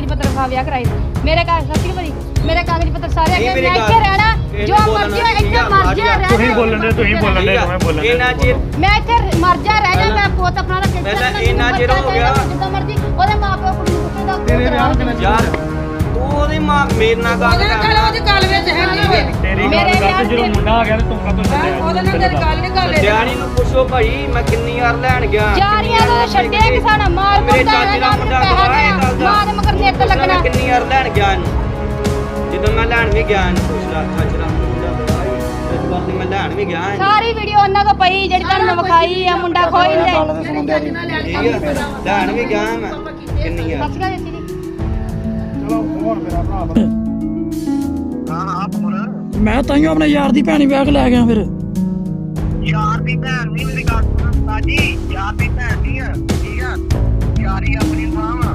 ਕਾਗਜ਼ ਪੱਤਰ ਵਿਖਾ ਵਿਆਹ ਕਰਾਈ ਦੇ। ਮੇਰੇ ਕਾਗਜ਼ ਸੱਚੀ ਭਾਜੀ ਮੇਰੇ ਕਾਗਜ਼ ਪੱਤਰ ਸਾਰੇ ਅੱਗੇ ਮੈਂ ਇੱਥੇ ਰਹਿਣਾ ਜੋ ਮਰਜ਼ੀ ਹੋਏ, ਇੱਥੇ ਮਰ ਜਾ ਰਹਿ ਤੁਸੀਂ। ਬੋਲਣ ਦੇ ਤੁਸੀਂ ਬੋਲਣ ਦੇ ਮੈਂ ਬੋਲਣ ਦੇ ਇੰਨਾ ਚਿਰ ਮੈਂ ਇੱਥੇ ਮਰ ਜਾ ਰਹਿ ਜਾ ਮੈਂ ਪੁੱਤ ਆਪਣਾ ਰੱਖ ਕੇ ਪਹਿਲਾਂ ਇੰਨਾ ਚਿਰ ਹੋ ਗਿਆ। ਜਿੱਦਾਂ ਮਰਜ਼ੀ। ਉਹਦੇ ਮਾਪੇ ਕੁੜੀ ਨੂੰ ਪੁੱਛਦਾ ਤੇਰੇ ਯਾਰ ਉਹਦੀ ਮਾਂ ਮੇਰੇ ਨਾਲ ਗੱਲ ਉਹਦੇ ਨਾਲ ਗੱਲ ਉਹਦੀ ਗੱਲ ਵਿੱਚ ਹੈ ਨਹੀਂ ਤੇਰੀ ਮੇਰੇ ਗੱਲ ਕਰ ਜਦੋਂ ਤੇ- ਮੁੰਡਾ ਆ ਗਿਆ ਤੇ ਤੂੰ ਕਦੋਂ ਚੱਲਿਆ ਉਹਦੇ ਨਾਲ ਤੇਰੀ ਗੱਲ ਨਹੀਂ ਗੱਲ ਡੈਡੀ ਨੂੰ ਪੁੱਛੋ ਭਾਈ ਮੈਂ ਕਿੰਨੀ ਵਾਰ ਲੈਣ ਗਿਆ। ਜਾਰੀਆਂ ਦਾ ਛੱਡਿਆ ਕਿ ਸਾਡਾ ਮਾਰ ਮੇਰੇ ਮੁੰਡਾ ਚਾਚੇ ਦਾ ਨਾ ਮੁੰਡਾ ਮੈਨੂੰ ਗਵਾਹ ਇਹ ਪੈਸਾ ਗੱਲ ਦਿਆ ਦਾ ਮਾਂ ਦੇ ਮਗਰ ਨੇਤ ਪੁੱਛਣਾ ਲੱਗਣਾ ਮੈਂ ਕਿੰਨੀ ਵਾਰ ਲੈਣ ਗਿਆ ਇਹਨੂੰ। ਜਦੋਂ ਮੈਂ ਲੈਣ ਵੀ ਗਿਆ ਇਹਨੂੰ ਪੁੱਛ ਲਾ ਚਾਚੇ ਦਾ ਮੁੰਡਾ ਗਵਾਹ ਹੈ। ਇਸ ਵਾਰ ਤੇ ਮੈਂ ਲੈਣ ਵੀ ਗਿਆ ਇਹਨੂੰ। ਸਾਰੀ ਵੀਡੀਓ ਉਹਨਾਂ ਕੋ ਪਈ ਜਿਹੜੀ ਤੁਹਾਨੂੰ ਵਿਖਾਈ ਆ ਮੁੰਡਾ ਖੋਈ ਲੈ। ਲੈਣ ਵੀ ਗਿਆ ਮੈਂ। ਕਿੰਨੀ ਵਾਰ ਮੈਂ ਤਾਂ ਹੀ ਆਪਣੇ ਯਾਰ ਦੀ ਭੈਣੀ ਵਿਆਹ ਕੇ ਲੈ ਗਿਆ ਫਿਰ। ਯਾਰ ਦੀ ਭੈਣ ਨਹੀਂ ਮੇਰੀ ਗੱਲ ਸੁਣ ਸਾਜੀ ਯਾਰ ਦੀ ਭੈਣ ਨਹੀਂ ਆ ਠੀਕ ਆ? ਯਾਰੀ ਆਪਣੀ ਮਾਂ ਵਾ।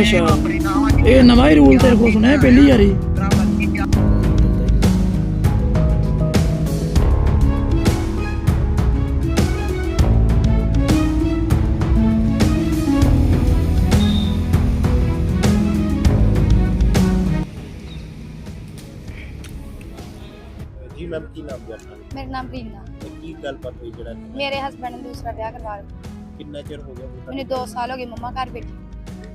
ਅੱਛਾ। ਆਪਣੀ ਇਹ ਨਵਾਂ ਹੀ ਰੂਲ ਤੇਰੇ ਕੋਲ ਸੁਣਿਆ ਪਹਿਲੀ ਵਾਰੀ ਜੀ ਮੈਮ ਕੀ ਨਾਮ ਹੈ ਆਪਣਾ? ਮੇਰਾ ਨਾਮ ਪ੍ਰੀਨਾ ਤੇ ਕੀ ਗੱਲਬਾਤ ਹੋਈ ਜਿਹੜਾ ਮੇਰੇ ਹਸਬੰਡ ਨੇ ਦੂਸਰਾ ਵਿਆਹ ਕਰਵਾ ਲਿਆ। ਕਿੰਨਾ ਚਿਰ ਹੋ ਗਿਆ? ਮੈਨੂੰ 2 ਸਾਲ ਹੋ ਗਏ ਮੰਮਾ ਘਰ ਬੈਠੀ।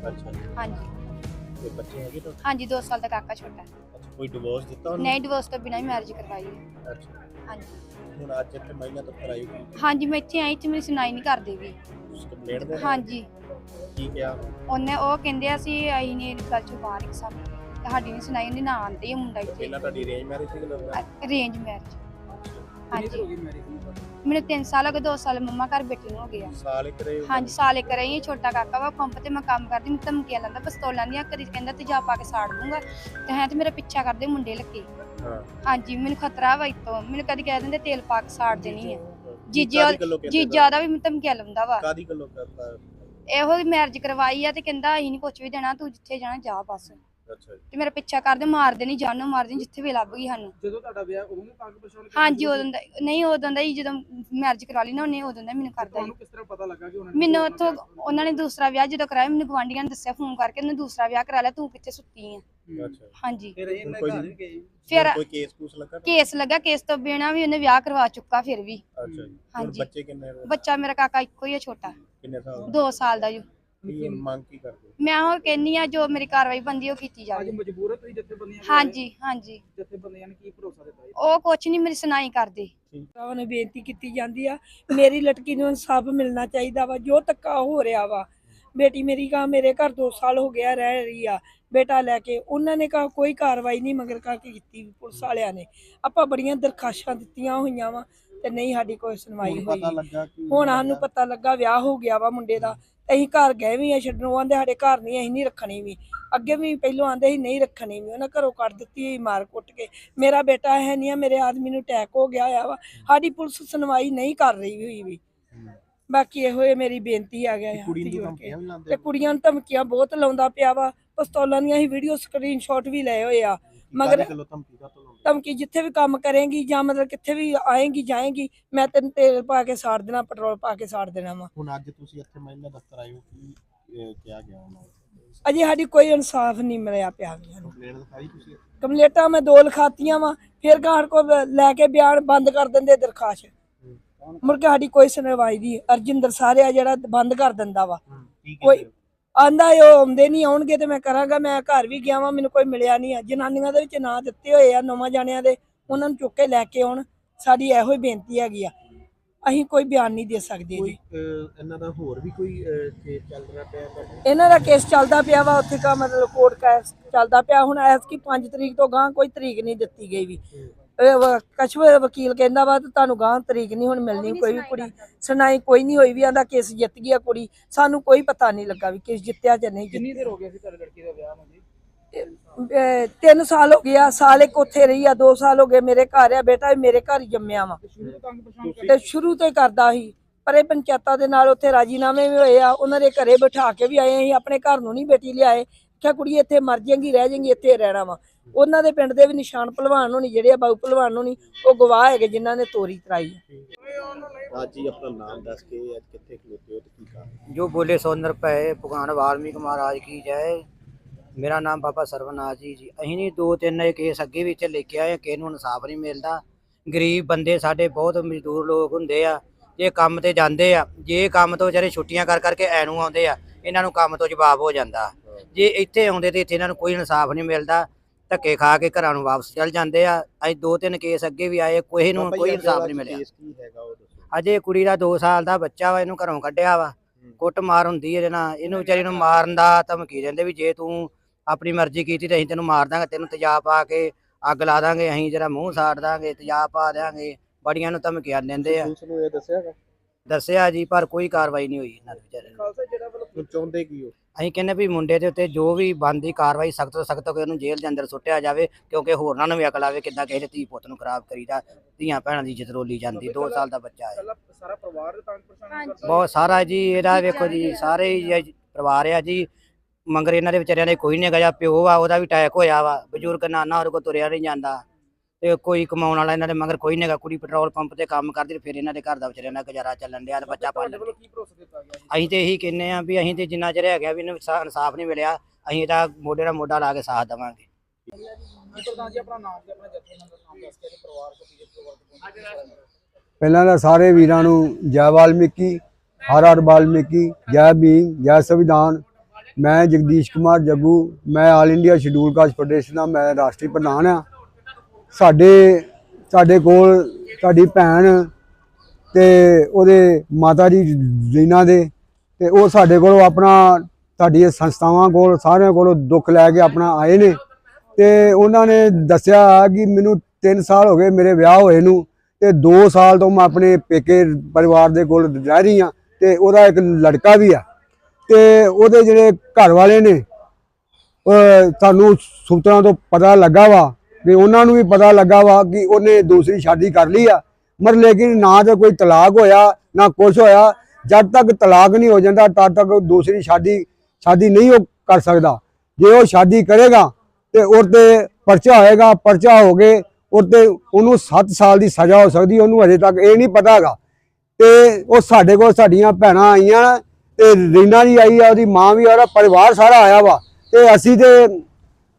ਅੱਛਾ ਜੀ। ਹਾਂਜੀ। ਤੇ ਬੱਚੇ ਹੈਗੇ ਤਾਂ ਹਾਂਜੀ 2 ਸਾਲ ਦਾ ਕਾਕਾ ਛੋਟਾ। ਹੈ। ਅੱਛਾ ਕੋਈ ਡਿਵੋਰਸ ਦਿੱਤਾ ਉਹਨੇ? ਨਹੀਂ ਡਿਵੋਰਸ ਤੋਂ ਬਿਨਾਂ ਹੀ ਮੈਰਿਜ ਕਰਵਾਈ ਹੈ। ਅੱਛਾ। ਹਾਂਜੀ। ਹੁਣ ਅੱਜ ਇੱਥੇ ਮਹੀਨਾ ਤੱਕ ਕਰਾਈ ਹੋਈ ਹਾਂਜੀ ਮੈਂ ਇੱਥੇ ਆਈ ਤੇ ਮੇਰੀ ਸੁਣਾਈ ਨਹੀਂ ਕਰਦੇ ਵੀ। ਤੁਸੀਂ ਕੰਪਲੇਂਟ ਦੇ ਹਾਂਜੀ। ਕੀ ਕਿਹਾ? ਉਹਨੇ ਉਹ ਕਹਿੰਦੇ ਆ ਸੀ ਅਸੀਂ ਨੇ ਗੱਲ ਚੋਂ ਬਾਹਰ ਇੱਕ ਸਭ ਤੁਹਾਡੀ ਨਹੀਂ ਸੁਣਾਈ ਉਹਦੀ ਨਾ ਆਂਦੇ ਹੀ ਮੁੰਡਾ ਇੱਥੇ। ਪਹਿਲਾਂ ਤੁਹਾਡੀ ਰੇਂਜ ਮੈਰਿਜ ਸੀ ਕਿ ਲਵ ਅਰੇਂਜ ਮੈਰਿਜ ਹਾਂਜੀ। ਮੈਨੂੰ 3 ਸਾਲ ਹੋ ਗਏ 2 ਸਾਲ ਮੰਮਾ ਘਰ ਬੈਠੀ ਨੂੰ ਹੋ ਗਿਆ ਸਾਲ ਇੱਕ ਰਹੇ ਹੋ? ਹਾਂਜੀ ਸਾਲ ਇੱਕ ਰਹੀ ਛੋਟਾ ਕਾਕਾ ਵਾ ਪੰਪ ਤੇ ਮੈਂ ਕੰਮ ਕਰਦੀ ਮੈਂ ਧਮਕੀਆਂ ਲਾਂਦਾ ਪਿਸਤੌਲਾਂ ਦੀਆਂ ਕਦੀ ਕਹਿੰਦਾ ਤੇ ਜਾ ਪਾ ਕੇ ਸਾੜ ਦੂੰਗਾ। ਤੇ ਹੈ ਤੇ ਮੇਰਾ ਪਿੱਛਾ ਕਰਦੇ ਮੁੰਡੇ ਲੱਗੇ। ਹਾਂ। ਹਾਂਜੀ ਮੈਨੂੰ ਖਤਰਾ ਵਾ ਇਤੋਂ ਮੈਨੂੰ ਕਦੀ ਕਹਿ ਦਿੰਦੇ ਤੇਲ ਪਾ ਕੇ ਸਾੜ ਦੇਣੀ ਹੈ ਜੀਜੇ ਜੀਜਾ ਦਾ ਵੀ ਮੈਨੂੰ ਧਮਕੀਆਂ ਲਾਉਂਦਾ ਵਾ। ਕਾਦੀ ਗੱਲੋਂ ਕਰਤਾ ਇਹੋ ਹੀ ਮੈਰਿਜ ਕਰਵਾਈ ਆ ਤੇ ਕਹਿੰਦਾ ਅਸੀਂ ਨਹੀਂ ਕੁਝ ਵੀ ਦੇਣਾ ਤੂੰ ਜਿੱਥੇ ਜਾਣਾ ਜਾ ਬਸ। ਅੱਛਾ ਜੀ। ਤੇ ਮੇਰਾ ਪਿੱਛਾ ਕਰਦੇ ਮਾਰ ਦੇਣੀ ਜਾਨੋਂ ਮਾਰ ਦੇਣੀ ਜਿੱਥੇ ਵੀ ਲੱਭ ਗਈ ਸਾਨੂੰ। ਜਦੋਂ ਤੁਹਾਡਾ ਵਿਆਹ ਉਦੋਂ ਵੀ ਪੱਗ ਪਛਾਣ ਕੇ ਹਾਂਜੀ ਉਦੋਂ ਦਾ ਨਹੀਂ ਉਦੋਂ ਦਾ ਹੀ ਜਦੋਂ ਮੈਰਿਜ ਕਰਾ ਲਈ ਨਾ ਉਹਨੇ ਉਦੋਂ ਦਾ ਮੈਨੂੰ ਕਰਦਾ ਸੀ ਤੁਹਾਨੂੰ ਕਿਸ ਤਰ੍ਹਾਂ ਪਤਾ ਲੱਗਾ ਕਿ ਉਹਨਾਂ ਨੇ ਮੈਨੂੰ ਉੱਥੋਂ ਉਹਨਾਂ ਨੇ ਦੂਸਰਾ ਵਿਆਹ ਜਦੋਂ ਕਰਾਇਆ ਮੈਨੂੰ ਗਵਾਂਢੀਆਂ ਨੇ ਦੱਸਿਆ ਫੋਨ ਕਰਕੇ ਉਹਨੇ ਦੂਸਰਾ ਵਿਆਹ ਕਰਾ ਲਿਆ ਤੂੰ ਕਿੱਥੇ ਸੁੱਤੀ ਆ? ਅੱਛਾ। ਹਾਂਜੀ। ਫਿਰ ਇਹਨਾਂ ਕੋਈ ਘਰ ਨਹੀਂ। ਵੀ ਗਏ। ਫਿਰ ਕੋਈ ਕੇਸ ਕੂਸ ਲੱਗਾ ਕੇਸ ਲੱਗਾ ਕੇਸ ਤੋਂ ਬਿਨਾਂ ਵੀ ਉਹਨੇ ਵਿਆਹ ਕਰਵਾ ਚੁੱਕਾ ਫਿਰ ਵੀ। ਅੱਛਾ ਜੀ। ਹਾਂਜੀ। ਬੱਚੇ ਕਿੰਨੇ ਨੇ? ਬੱਚਾ ਮੇਰਾ ਕਾਕਾ ਇੱਕੋ ਹੀ ਆ ਛੋਟਾ। ਕਿੰਨੇ ਸਾਲ 2 ਸਾਲ ਦਾ ਜੋ। ਕੀ ਮੰਗ ਕੀ ਕਰਦੇ ਮੈਂ ਉਹ ਕਹਿੰਨੀ ਆ ਜੋ ਮੇਰੀ ਕਾਰਵਾਈ ਬੰਦੀ ਉਹ ਕੀਤੀ ਅੱਜ ਜਾਵੇ। ਮਜਬੂਰ ਹੋ ਤੁਸੀਂ ਜਥੇਬੰਦੀਆਂ ਹਾਂਜੀ ਹਾਂਜੀ। ਜਥੇਬੰਦੀਆਂ ਨੇ ਕੀ ਭਰੋਸਾ ਦਿੱਤਾ ਜੀ? ਉਹ ਕੁਛ ਨਹੀਂ ਮੇਰੀ ਸੁਣਾਈ ਕਰਦੇ। ਉਹਨੇ ਬੇਨਤੀ ਕੀਤੀ ਜਾਂਦੀ ਆ ਮੇਰੀ ਲਟਕੀ ਨੂੰ ਇਨਸਾਫ ਮਿਲਣਾ ਚਾਹੀਦਾ ਵਾ ਜੋ ਧੱਕਾ ਹੋ ਰਿਹਾ ਵਾ। ਬੇਟੀ ਮੇਰੀ ਕਾ ਮੇਰੇ ਘਰ 2 ਸਾਲ ਹੋ ਗਿਆ ਰਹਿ ਰਹੀ ਆ ਬੇਟਾ ਲੈ ਕੇ ਉਹਨਾਂ ਨੇ ਕਹਾ ਕੋਈ ਕਾਰਵਾਈ ਨਹੀਂ ਮਗਰ ਕਾ ਕੇ ਕੀਤੀ ਪੁਲਿਸ ਵਾਲਿਆਂ ਨੇ। ਆਪਾਂ ਬੜੀਆਂ ਦਰਖਾਸ਼ਾਂ ਦਿੱਤੀਆਂ ਹੋਈਆਂ ਵਾ ਤੇ ਨਹੀਂ ਸਾਡੀ ਕੋਈ ਸੁਣਵਾਈ ਹੋਈ ਪਤਾ ਲੱਗਾ ਕਿ ਹੁਣ ਸਾਨੂੰ ਪਤਾ ਲੱਗਾ ਵਿਆਹ ਹੋ ਗਿਆ ਵਾ ਮੁੰਡੇ ਦਾ। ਅਸੀਂ ਘਰ ਗਏ ਵੀ ਆ ਛੱਡਣੋਂ ਆਂਦੇ ਸਾਡੇ ਘਰ ਨਹੀਂ ਅਸੀਂ ਨਹੀਂ ਰੱਖਣੀ ਵੀ। ਅੱਗੇ ਵੀ ਪਹਿਲੋਂ ਆਂਦੇ ਸੀ ਨਹੀਂ ਰੱਖਣੀ ਵੀ। ਉਹਨਾਂ ਘਰੋਂ ਕੱਢ ਦਿੱਤੀ ਮਾਰ ਕੁੱਟ ਕੇ। ਮੇਰਾ ਬੇਟਾ ਹੈ ਨਹੀਂ ਆ ਮੇਰੇ ਆਦਮੀ ਨੂੰ ਅਟੈਕ ਹੋ ਗਿਆ ਆ ਵਾ। ਸਾਡੀ ਪੁਲਿਸ ਸੁਣਵਾਈ ਨਹੀਂ ਕਰ ਰਹੀ ਹੋਈ ਵੀ। ਬਾਕੀ ਇਹੋ ਹੀ ਮੇਰੀ ਬੇਨਤੀ ਆ ਗਿਆ ਤੇ ਕੁੜੀਆਂ ਨੂੰ ਧਮਕੀਆਂ ਬਹੁਤ ਲਾਉਂਦਾ ਪਿਆ ਵਾ। ਪਿਸਤੌਲਾਂ ਦੀਆਂ ਹੀ ਵੀਡੀਓ ਸਕਰੀਨਸ਼ਾਟ ਵੀ ਲਏ ਹੋਏ ਆ। ਮਗਰ ਧਮਕੀ ਦਾ ਤੋਂ ਲਾਉਂਦੇ? ਧਮਕੀ ਜਿੱਥੇ ਵੀ ਕੰਮ ਕਰੇਗੀ ਜਾਂ ਮਤਲਬ ਕਿੱਥੇ ਵੀ ਆਏਗੀ ਜਾਏਗੀ ਮੈਂ ਤੈਨੂੰ ਤੇਲ ਪਾ ਕੇ ਸਾੜ ਦੇਣਾ ਪੈਟਰੋਲ ਪਾ ਕੇ ਸਾੜ ਦੇਣਾ ਵਾ। ਹੁਣ ਅੱਜ ਤੁਸੀਂ ਇੱਥੇ ਮਹਿਲਾ ਦਫ਼ਤਰ ਆਏ ਹੋ ਕੀ ਕਿਹਾ ਗਿਆ ਉਹਨਾਂ ਨੂੰ? ਅਜੇ ਸਾਡੀ ਕੋਈ ਇਨਸਾਫ ਨਹੀਂ ਮਿਲਿਆ ਪਿਆ ਵੀ ਸਾਨੂੰ ਕੰਪਲੇਂਟ ਦਿਖਾਈ ਤੁਸੀਂ ਕੰਪਲੇਟਾਂ ਮੈਂ ਦੋ ਲਿਖਾਤੀਆਂ ਵਾ ਫਿਰ ਗਾਹਰ ਕੋ ਲੈ ਕੇ ਬਿਆਨ ਬੰਦ ਕਰ ਦਿੰਦੇ ਦਰਖਾਸ਼ ਮੁੜ ਕੇ ਸਾਡੀ ਕੋਈ ਸੁਣਵਾਈ ਨਹੀਂ। ਅਰਜਿੰਦਰ ਸਾਰਿਆ ਜਿਹੜਾ ਬੰਦ ਕਰ ਦਿੰਦਾ ਵਾ। ਕੀ ਕੋਈ ਹੋ? ਆਂਦਾ ਉਹ ਆਉਂਦੇ ਨਹੀਂ ਆਉਣਗੇ ਤੇ ਮੈਂ ਕਰਾਂਗਾ ਮੈਂ ਘਰ ਵੀ ਗਿਆ ਵਾਂ ਮੈਨੂੰ ਕੋਈ ਮਿਲਿਆ ਨਹੀਂ ਆ। ਜਨਾਨੀਆਂ ਦੇ ਵਿੱਚ ਨਾਂ ਦਿੱਤੇ ਹੋਏ ਆ ਨੌਵਾਂ ਜਾਣਿਆਂ ਦੇ ਉਹਨਾਂ ਨੂੰ ਚੁੱਕ ਕੇ ਲੈ ਕੇ ਆਉਣ। ਸਾਡੀ ਇਹੋ ਹੀ ਬੇਨਤੀ ਹੈਗੀ ਆ। ਅਸੀਂ ਕੋਈ ਬਿਆਨ ਨਹੀਂ ਦੇ ਸਕਦੇ ਕੋਈ ਜੀ। ਅਹ, ਇਹਨਾਂ ਦਾ ਹੋਰ ਵੀ ਕੋਈ ਕੇਸ ਚੱਲ ਰਿਹਾ ਪਿਆ ਇਹਨਾਂ ਦਾ ਕੇਸ ਚੱਲਦਾ ਪਿਆ ਵਾ ਉੱਥੇ ਕਾ ਮਤਲਬ ਕੋਰਟ ਕੇਸ ਚੱਲਦਾ ਪਿਆ। ਹੁਣ ਐਸ ਕੀ 5 ਤਰੀਕ ਤੋਂ ਗਾਂ ਕੋਈ ਤਰੀਕ ਨਹੀਂ ਦਿੱਤੀ ਗਈ ਵੀ। ਇਹ ਵ- ਕਛੂਏ ਵਕੀਲ ਕਹਿੰਦਾ ਵਾ ਤੁਹਾਨੂੰ ਗਾਂ ਤਰੀਕ ਨਹੀਂ ਹੁਣ ਮਿਲਣੀ ਕੋਈ ਵੀ ਕੁੜੀ। ਸੁਣਾਈ ਕੋਈ ਨਹੀਂ ਹੋਈ ਵੀ ਆਂਦਾ ਕੇਸ ਜਿੱਤ ਗਿਆ ਕੁੜੀ। ਸਾਨੂੰ ਕੋਈ ਪਤਾ ਨਹੀਂ ਲੱਗਾ ਵੀ ਕੇਸ ਜਿੱਤਿਆ ਜਾਂ ਨਹੀਂ ਕਿੰਨੀ ਦੇਰ ਹੋ ਗਈ ਸੀ ਤੁਹਾਡੇ ਲੜਕੀ ਦਾ ਵਿਆਹ ਨੂੰ ਜੀ? 3 ਸਾਲ ਹੋ ਗਿਆ ਸਾਲ ਇੱਕ ਉੱਥੇ ਰਹੀ ਆ 2 ਸਾਲ ਹੋ ਗਏ ਮੇਰੇ ਘਰ ਆ ਬੇਟਾ ਮੇਰੇ ਘਰ ਹੀ ਜੰਮਿਆ ਵਾ। ਸ਼ੁਰੂ ਤੇ ਸ਼ੁਰੂ ਤੋਂ ਹੀ ਕਰਦਾ ਸੀ ਪਰ ਇਹ ਪੰਚਾਇਤਾਂ ਦੇ ਨਾਲ ਉੱਥੇ ਰਾਜੀਨਾਮੇ ਵੀ ਹੋਏ ਆ ਉਹਨਾਂ ਦੇ ਘਰੇ ਬਿਠਾ ਕੇ ਵੀ ਆਏ ਅਸੀਂ ਆਪਣੇ ਘਰ ਨੂੰ ਨਹੀਂ ਬੇਟੀ ਲਿਆਏ। ਆਖਿਆ ਕੁੜੀ ਇੱਥੇ ਮਰ ਜਾਏਗੀ ਰਹਿ ਜਾਏਗੀ ਇੱਥੇ ਰਹਿਣਾ ਵਾ। ਉਹਨਾਂ ਦੇ ਪਿੰਡ ਦੇ ਵੀ ਨਿਸ਼ਾਨ ਭਲਵਾਨ ਹੋਣੀ ਜਿਹੜੇ ਆ ਬਾਊ ਭਲਵਾਨ ਹੋਣੀ ਉਹ ਗਵਾਹ ਹੈਗੇ ਜਿਨ੍ਹਾਂ ਨੇ ਤੋਰੀ ਤਰਾਈ ਅੱਜ ਆਪਣਾ ਨਾਮ ਦੱਸ ਕੇ ਕਿੱਥੇ ਖਲੋਤੇ ਹੋ ਜੋ ਬੋਲੇ ਸੋ ਰੁਪਏ ਭਗਵਾਨ ਵਾਲਮੀਕ ਮਹਾਰਾਜ ਕੀ ਜੈ। ਮੇਰਾ ਨਾਮ ਬਾਬਾ ਸਰਵਨਾਥ ਜੀ ਜੀ। ਅਸੀਂ ਨਹੀਂ ਦੋ ਤਿੰਨ ਇਹ ਕੇਸ ਅੱਗੇ ਵੀ ਇੱਥੇ ਲੈ ਕੇ ਆਏ ਕਿ ਨੂੰ ਇਨਸਾਫ ਨਹੀਂ ਮਿਲਦਾ। ਗਰੀਬ ਬੰਦੇ ਸਾਡੇ ਬਹੁਤ ਮਜ਼ਦੂਰ ਲੋਕ ਹੁੰਦੇ ਆ ਜੇ ਕੰਮ ਤੇ ਜਾਂਦੇ ਆ ਜੇ ਕੰਮ ਤੋਂ ਵਿਚਾਰੇ ਛੁੱਟੀਆਂ ਕਰ ਕਰਕੇ ਐਨੂੰ ਆਉਂਦੇ ਆ ਇਹਨਾਂ ਨੂੰ ਕੰਮ ਤੋਂ ਜਵਾਬ ਹੋ ਜਾਂਦਾ। ਜੇ ਇੱਥੇ ਆਉਂਦੇ ਤੇ ਇੱਥੇ ਇਹਨਾਂ ਨੂੰ ਕੋਈ ਇਨਸਾਫ ਨਹੀਂ ਮਿਲਦਾ ਧੱਕੇ ਖਾ ਕੇ ਘਰਾਂ ਨੂੰ ਵਾਪਸ ਚਲ ਜਾਂਦੇ ਆ। ਅਸੀਂ ਦੋ ਤਿੰਨ ਕੇਸ ਅੱਗੇ ਵੀ ਆਏ ਕੋਈ ਨੂੰ ਕੋਈ ਅੱਜ ਇਨਸਾਫ ਨਹੀਂ ਮਿਲਿਆ। ਅਜੇ ਕੁੜੀ ਦਾ 2 ਸਾਲ ਦਾ ਬੱਚਾ ਵਾ ਇਹਨੂੰ ਘਰੋਂ ਕੱਢਿਆ ਵਾ। ਕੁੱਟ ਮਾਰ ਹੁੰਦੀ ਇਹਦੇ ਨਾਲ। ਇਹਨੂੰ ਵਿਚਾਰੀ ਨੂੰ ਮਾਰਨ ਦਾ ਧਮਕੀ ਦਿੰਦੇ ਵੀ ਜੇ ਤੂੰ ਆਪਣੀ ਮਰਜ਼ੀ ਕੀਤੀ ਤੇ ਅਸੀਂ ਤੈਨੂੰ ਮਾਰ ਦਾਂਗੇ ਤੈਨੂੰ ਤੇਜ਼ਾਬ ਪਾ ਕੇ ਅੱਗ ਲਾ ਦਾਂਗੇ ਅਸੀਂ ਤੇਰਾ ਮੂੰਹ ਸਾੜ ਦਾਂਗੇ ਤੇਜ਼ਾਬ ਪਾ ਦਿਆਂਗੇ। ਬੜੀਆਂ ਨੂੰ ਧਮਕੀਆਂ ਦਿੰਦੇ ਆ। ਨੂੰ ਇਹ ਦੱਸਿਆਗਾ ਦੱਸਿਆ ਜੀ ਪਰ ਕੋਈ ਕਾਰਵਾਈ ਨਹੀਂ ਹੋਈ ਇਹਨਾਂ ਦੇ ਵਿਚਾਰੇ ਨੂੰ ਖਾਲਸਾ ਜਿਹੜਾ ਵੱਲੋਂ ਹੁਣ ਚਾਹੁੰਦੇ ਕੀ ਹੋ? ਅਸੀਂ ਕਹਿੰਦੇ ਵੀ ਮੁੰਡੇ ਦੇ ਉੱਤੇ ਜੋ ਵੀ ਬਣਦੀ ਕਾਰਵਾਈ ਸਖਤ ਤੋਂ ਸਖਤ ਉਹਨੂੰ ਜੇਲ੍ਹ ਦੇ ਅੰਦਰ ਸੁੱਟਿਆ ਜਾਵੇ ਕਿਉਂਕਿ ਹੋਰਨਾਂ ਨੂੰ ਵੀ ਅਕਲ ਆਵੇ ਕਿੱਦਾਂ ਕਿਸੇ ਦੇ ਧੀ ਪੁੱਤ ਨੂੰ ਖਰਾਬ ਕਰੀਦਾ ਧੀਆਂ ਭੈਣਾਂ ਦੀ ਇੱਜ਼ਤ ਰੋਲੀ ਜਾਂਦੀ 2 ਸਾਲ ਦਾ ਬੱਚਾ ਹੈ। ਪਹਿਲਾਂ ਸਾਰਾ ਪਰਿਵਾਰ ਤੰਗ ਪਰੇਸ਼ਾਨ ਹਾਂਜੀ। ਕਰਦਾ ਬਹੁਤ ਸਾਰਾ ਜੀ ਇਹਦਾ ਵੇਖੋ ਜੀ ਸਾਰੇ ਹੀ ਪਰਿਵਾਰ ਆ ਜੀ ਮੰਗਰ ਇਹਨਾਂ ਦੇ ਵਿਚਾਰਿਆਂ ਦੇ ਕੋਈ ਨਹੀਂ ਹੈਗਾ ਜਾਂ ਪਿਓ ਆ ਉਹਦਾ ਵੀ ਅਟੈਕ ਹੋਇਆ ਵਾ ਬਜ਼ੁਰਗ ਨਾਨਾ ਉਹਦੇ ਕੋਲ ਤੁਰਿਆ ਨਹੀਂ ਜਾਂਦਾ। ਤੇ ਕੋਈ ਕਮਾਉਣ ਵਾਲਾ ਇਹਨਾਂ ਦੇ ਮਗਰ ਕੋਈ ਨਹੀਂ ਹੈਗਾ ਕੁੜੀ ਪੈਟਰੋਲ ਪੰਪ ਤੇ ਕੰਮ ਕਰਦੀ ਤੇ ਫਿਰ ਇਹਨਾਂ ਦੇ ਘਰ ਦਾ ਵਿਚਾਰਿਆਂ ਦਾ ਗੁਜ਼ਾਰਾ ਚੱਲਣ ਡਿਆ ਤੇ ਬੱਚਾ ਪਾਲਣ ਵੱਲੋਂ ਕੀ ਭਰੋਸਾ ਦਿੱਤਾ ਗਿਆ ਜੀ? ਅਸੀਂ ਤੇ ਇਹੀ ਕਹਿੰਨੇ ਆ ਵੀ ਅਸੀਂ ਤੇ ਜਿੰਨਾ ਚਿਰ ਹੈਗਾ ਵੀ ਇਹਨੂੰ ਇਨਸਾ- ਇਨਸਾਫ ਨਹੀਂ ਮਿਲਿਆ ਅਸੀਂ ਇਹਦਾ ਮੋਢੇ ਨਾਲ ਮੋਢਾ ਲਾ ਕੇ ਸਾਥ ਦੇਵਾਂਗੇ। ਜੀ ਪ੍ਰਧਾਨ ਜੀ ਆਪਣਾ ਨਾਮ ਤੇ ਆਪਣਾ ਜੱਥੇ ਦਾ ਨਾਮ ਦੱਸ ਕੇ ਤੇ ਪਰਿਵਾਰ ਕੋ ਪੀਏ ਪਰਿਵਾਰ ਕੋ ਪਹੁੰਚੇ ਪਹਿਲਾਂ ਤਾਂ ਸਾਰੇ ਵੀਰਾਂ ਨੂੰ ਜੈ ਵਾਲਮੀਕੀ ਹਰ ਹਰ ਵਾਲਮੀਕੀ ਜੈ ਭੀਮ ਜੈ ਸੰਵਿਧਾਨ। ਮੈਂ ਜਗਦੀਸ਼ ਕੁਮਾਰ ਜੱਗੂ ਮੈਂ all India scheduled caste federation ਦਾ ਮੈਂ ਰਾਸ਼ਟਰੀ ਪ੍ਰਧਾਨ ਆ ਸਾਡੇ ਸਾਡੇ ਕੋਲ ਸਾਡੀ ਭੈਣ ਤੇ ਉਹਦੇ ਮਾਤਾ ਜੀ ਰੀਨਾ ਦੇ ਤੇ ਉਹ ਸਾਡੇ ਕੋਲ ਆਪਣਾ ਸਾਡੀ ਸੰਸਥਾਵਾਂ ਕੋਲ, ਸਾਰਿਆਂ ਕੋਲੋਂ ਦੁੱਖ ਲੈ ਕੇ ਆਪਣਾ ਆਏ ਨੇ। ਤੇ ਉਹਨਾਂ ਨੇ ਦੱਸਿਆ ਕਿ ਮੈਨੂੰ 3 ਸਾਲ ਹੋ ਗਏ ਮੇਰੇ ਵਿਆਹ ਹੋਏ ਨੂੰ ਤੇ 2 ਸਾਲ ਤੋਂ ਮੈਂ ਆਪਣੇ ਪੇਕੇ ਪਰਿਵਾਰ ਦੇ ਕੋਲ ਰਹਿ ਰਹੀ ਹਾਂ ਤੇ ਉਹਦਾ ਇੱਕ ਲੜਕਾ ਵੀ ਆ। ਤੇ ਉਹਦੇ ਜਿਹੜੇ ਘਰ ਵਾਲੇ ਨੇ ਉਹ ਸਾਨੂੰ ਸੂਤਰਾਂ ਤੋਂ ਪਤਾ ਲੱਗਾ ਵਾ ਕਿ ਉਹਨਾਂ ਨੂੰ ਵੀ ਪਤਾ ਲੱਗਾ ਵਾ ਕਿ ਉਹਨੇ ਦੂਸਰੀ ਸ਼ਾਦੀ ਕਰ ਲਈ ਆ। ਮਰ ਲੇਕਿਨ ਨਾ ਤੇ ਕੋਈ ਤਲਾਕ ਹੋਇਆ, ਨਾ ਕੁਝ ਹੋਇਆ। ਜਦ ਤੱਕ ਤਲਾਕ ਨਹੀਂ ਹੋ ਜਾਂਦਾ, ਤਦ ਤੱਕ ਦੂਸਰੀ ਸ਼ਾਦੀ ਸ਼ਾਦੀ ਨਹੀਂ ਉਹ ਕਰ ਸਕਦਾ। ਜੇ ਉਹ ਸ਼ਾਦੀ ਕਰੇਗਾ ਤੇ ਉਹ ਤੇ ਪਰਚਾ ਹੋਏਗਾ, ਪਰਚਾ ਹੋ ਕੇ ਉਹ ਤੇ ਉਹਨੂੰ 7 ਸਾਲ ਦੀ ਸਜ਼ਾ ਹੋ ਸਕਦੀ, ਉਹਨੂੰ ਅਜੇ ਤੱਕ ਇਹ ਨਹੀਂ ਪਤਾ ਹੈਗਾ। ਤੇ ਉਹ ਸਾਡੇ ਕੋਲ ਸਾਡੀਆਂ ਭੈਣਾਂ ਆਈਆਂ, ਤੇ ਰੀਨਾ ਜੀ ਆਈ ਆ, ਉਹਦੀ ਮਾਂ ਵੀ ਆ, ਉਹਦਾ ਪਰਿਵਾਰ ਸਾਰਾ ਆਇਆ ਵਾ। ਤੇ ਅਸੀਂ ਤੇ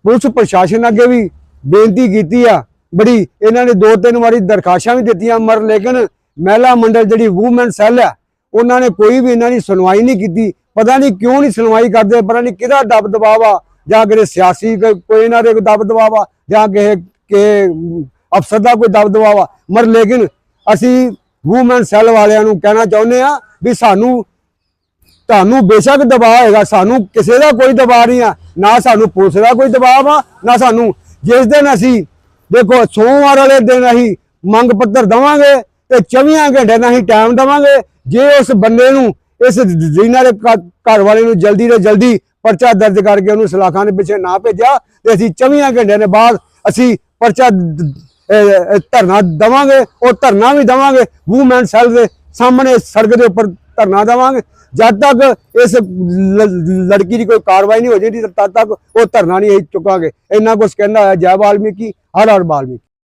ਪੁਲਿਸ ਪ੍ਰਸ਼ਾਸਨ ਅੱਗੇ ਵੀ ਬੇਨਤੀ ਕੀਤੀ ਆ। ਬੜੀ ਇਹਨਾਂ ਨੇ ਦੋ ਤਿੰਨ ਵਾਰੀ ਦਰਖਾਸ਼ਾਂ ਵੀ ਦਿੱਤੀਆਂ ਮਰ ਲੇਕਿਨ ਮਹਿਲਾ ਮੰਡਲ ਜਿਹੜੀ ਵੂਮਨ ਸੈੱਲ ਆ, ਉਹਨਾਂ ਨੇ ਕੋਈ ਵੀ ਇਹਨਾਂ ਦੀ ਸੁਣਵਾਈ ਨਹੀਂ ਕੀਤੀ। ਪਤਾ ਨਹੀਂ ਕਿਉਂ ਨਹੀਂ ਸੁਣਵਾਈ ਕਰਦੇ, ਪਤਾ ਨਹੀਂ ਕਿਹਦਾ ਦਬ ਦਬਾਅ ਆ, ਜਾਂ ਕਿਸੇ ਸਿਆਸੀ ਕੋਈ ਇਹਨਾਂ ਦੇ ਕੋਈ ਦਬ ਦਬਾਅ ਆ, ਜਾਂ ਕਿਸੇ ਕਿ ਅਫਸਰ ਦਾ ਕੋਈ ਦਬ ਦਬਾਅ ਆ। ਮਰ ਲੇਕਿਨ ਅਸੀਂ ਵੂਮਨ ਸੈੱਲ ਵਾਲਿਆਂ ਨੂੰ ਕਹਿਣਾ ਚਾਹੁੰਦੇ ਆ ਵੀ ਸਾਨੂੰ ਤੁਹਾਨੂੰ ਬੇਸ਼ੱਕ ਦਬਾਅ ਹੈਗਾ, ਸਾਨੂੰ ਕਿਸੇ ਦਾ ਕੋਈ ਦਬਾਅ ਨਹੀਂ ਆ। ਨਾ ਸਾਨੂੰ ਪੁਲਿਸ ਦਾ ਕੋਈ ਦਬਾਅ ਆ ਨਾ ਸਾਨੂੰ ਜਿਸ ਦਿਨ ਅਸੀਂ ਦੇਖੋ ਸੋਮਵਾਰ ਵਾਲੇ ਦਿਨ ਅਸੀਂ ਮੰਗ ਪੱਤਰ ਦਵਾਂਗੇ ਤੇ 24 ਘੰਟੇ ਦਾ ਅਸੀਂ ਟਾਈਮ ਦਵਾਂਗੇ। ਜੇ ਉਸ ਬੰਦੇ ਨੂੰ, ਇਸ ਰੀਨਾ ਦੇ ਘ- ਘਰ ਵਾਲੇ ਨੂੰ ਜਲਦੀ ਤੋਂ ਜਲਦੀ ਪਰਚਾ ਦਰਜ ਕਰਕੇ ਉਹਨੂੰ ਸਲਾਖਾਂ ਦੇ ਪਿੱਛੇ ਨਾ ਭੇਜਿਆ ਤੇ ਅਸੀਂ 24 ਘੰਟਿਆਂ ਦੇ ਬਾਅਦ ਅਸੀਂ ਪਰਚਾ ਧਰਨਾ ਦਵਾਂਗੇ। ਉਹ ਧਰਨਾ ਵੀ ਦਵਾਂਗੇ। ਵੂਮੈਨ ਸੈੱਲ ਦੇ ਸਾਹਮਣੇ ਸੜਕ ਦੇ ਉੱਪਰ ਧਰਨਾ ਦੇਵਾਂਗੇ। ਜਦ ਤੱਕ ਇਸ ਲੜਕੀ ਦੀ ਕੋਈ ਕਾਰਵਾਈ ਨਹੀਂ ਹੋ ਜਾਂਦੀ ਤਦ ਤੱਕ ਉਹ ਧਰਨਾ ਨਹੀਂ ਚੁੱਕਾਂਗੇ। ਇੰਨਾ ਕੁਝ ਕਹਿੰਦਾ ਹੋਇਆ ਜੈ ਵਾਲਮੀਕੀ, ਹਰ ਹਰ ਵਾਲਮੀਕੀ।